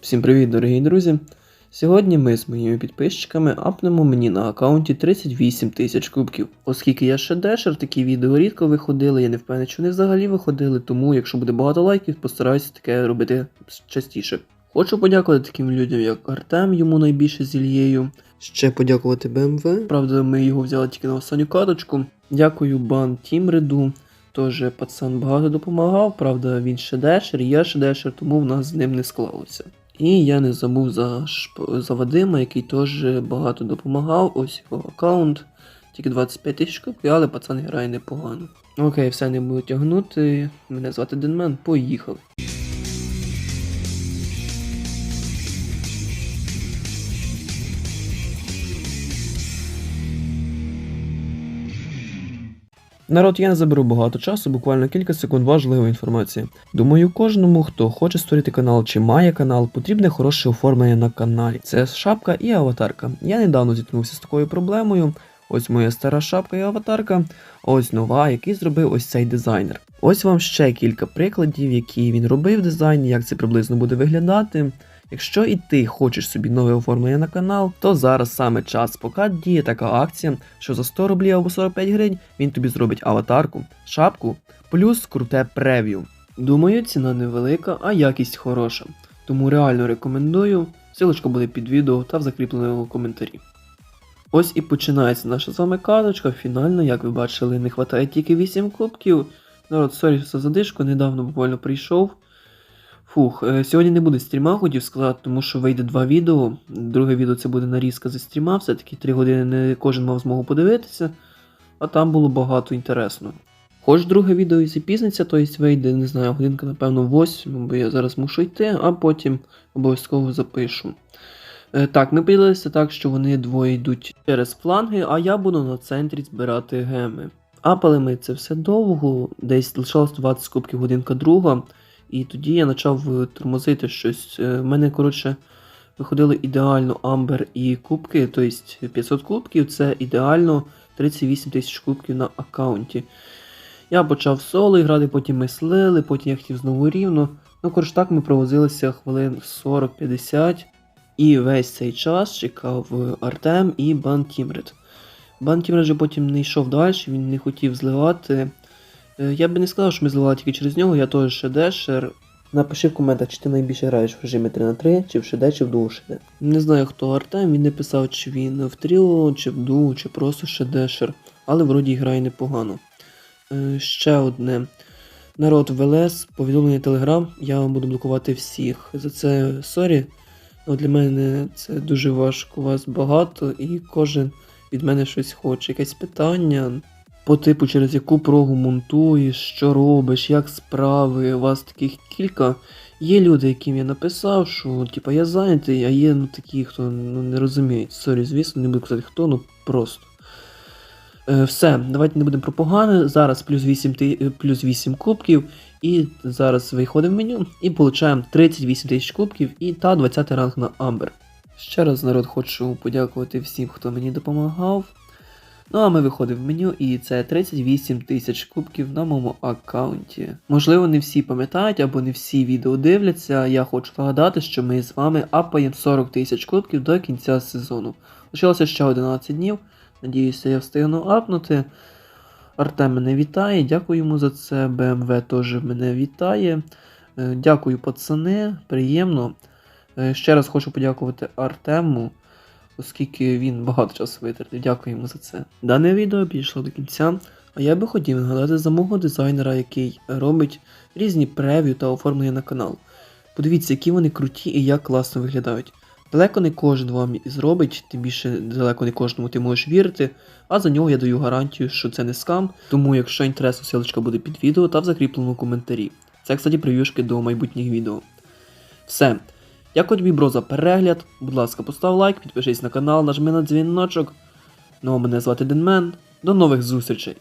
Всім привіт, дорогі друзі! Сьогодні ми з моїми підписчиками апнемо мені на аккаунті 38 тисяч кубків. Оскільки я ще дешер, такі відео рідко виходили, я не впевнений, що вони взагалі виходили, тому якщо буде багато лайків, постараюся таке робити частіше. Хочу подякувати таким людям, як Артем, йому найбільше з Ільєю. Ще подякувати BMW. Правда, ми його взяли тільки на останню каточку. Дякую бан Тімреду. Теж пацан багато допомагав, правда, він ще дешер, я ще дешер, тому в нас з ним не склалося. І я не забув за, за Вадима, який теж багато допомагав. Ось його аккаунт. Тільки 25 тисяч копій, але пацан грає непогано. Окей, все не буду тягнути. Мене звати Денмен, поїхали. Народ, я не заберу багато часу, буквально кілька секунд важливої інформації. Думаю, кожному, хто хоче створити канал чи має канал, потрібне хороше оформлення на каналі. Це шапка і аватарка. Я недавно зіткнувся з такою проблемою. Ось моя стара шапка і аватарка, ось нова, який зробив ось цей дизайнер. Ось вам ще кілька прикладів, які він робив дизайн, як це приблизно буде виглядати. Якщо і ти хочеш собі нове оформлення на канал, то зараз саме час, поки діє така акція, що за 100 рублів або 45 гривень він тобі зробить аватарку, шапку, плюс круте прев'ю. Думаю, ціна невелика, а якість хороша. Тому реально рекомендую. Силочка буде під відео та в закріпленому коментарі. Ось і починається наша з вами карточка. Фінально, як ви бачили, не вистачає тільки 8 кубків. Народ, сорі за задишку, недавно буквально прийшов. Фух, е, сьогодні не буде стріма, хотів сказати, тому що вийде два відео. Друге відео це буде нарізка зі стріма, все-таки 3 години не кожен мав змогу подивитися, а там було багато інтересного. Хоч друге відео і запізниться, то есть вийде, не знаю, годинка, напевно, 8, бо я зараз мушу йти, а потім обов'язково запишу. Е, Так, ми поділилися так, що вони двоє йдуть через фланги, а я буду на центрі збирати геми. Апали ми це все довго, десь лишалось 20 кубків годинка друга. І тоді я почав е, тормозити щось. Е, В мене, коротше, виходили ідеально амбер і кубки, тобто 500 кубків це ідеально 38 тисяч кубків на аккаунті. Я почав соло грати, потім ми слили, потім я хотів знову рівно. Ну, коротше, так ми провозилися хвилин 40-50. І весь цей час чекав е, Артем і Бан Тімред. Бан Тімред же потім не йшов далі, він не хотів зливати. Е, Я би не сказав, що ми зливали тільки через нього, я теж ще дешер. Напиши в коментах, чи ти найбільше граєш в режимі 3 на 3 чи в шеде, чи в дуо шеде. Не знаю, хто Артем, він не писав, чи він в тріо, чи в дуо, чи просто шедешер, але вроді грає непогано. Е, ще одне. Народ ВЛС, повідомлення Телеграм, я вам буду блокувати всіх. За це сорі. але Для мене це дуже важко, у вас багато, і кожен від мене щось хоче. Якесь питання, по типу, через яку прогу монтуєш, що робиш, як справи, у вас таких кілька. Є люди, яким я написав, що типа я зайнятий, а є ну такі, хто ну, не розуміють. Сорі, звісно, не буду казати хто, ну просто. Е, все, давайте не будемо про погане. Зараз плюс 8, ти- е, плюс 8 кубків. І зараз виходимо в меню і получаємо 38 тисяч кубків і та 20 ранг на Амбер. Ще раз, народ, хочу подякувати всім, хто мені допомагав. Ну а ми виходимо в меню, і це 38 тисяч кубків на моєму аккаунті. Можливо, не всі пам'ятають або не всі відео дивляться. Я хочу нагадати, що ми з вами апаємо 40 тисяч кубків до кінця сезону. Лишилося ще 11 днів. Надіюся, я встигну апнути. Артем мене вітає, дякую йому за це. БМВ теж мене вітає. Е, Дякую, пацани, приємно. Е, Ще раз хочу подякувати Артему, оскільки він багато часу витратив. Дякую йому за це. Дане відео підійшло до кінця, а я би хотів нагадати за мого дизайнера, який робить різні прев'ю та оформлення на канал. Подивіться, які вони круті і як класно виглядають. Далеко не кожен вам зробить, тим більше далеко не кожному ти можеш вірити, а за нього я даю гарантію, що це не скам. Тому, якщо інтересно, ссылочка буде під відео та в закріпленому коментарі. Це, кстати, прев'юшки до майбутніх відео. Все. Дякую тобі, бро, за перегляд. Будь ласка, постав лайк, підпишись на канал, нажми на дзвіночок. Ну а мене звати Денмен. До нових зустрічей!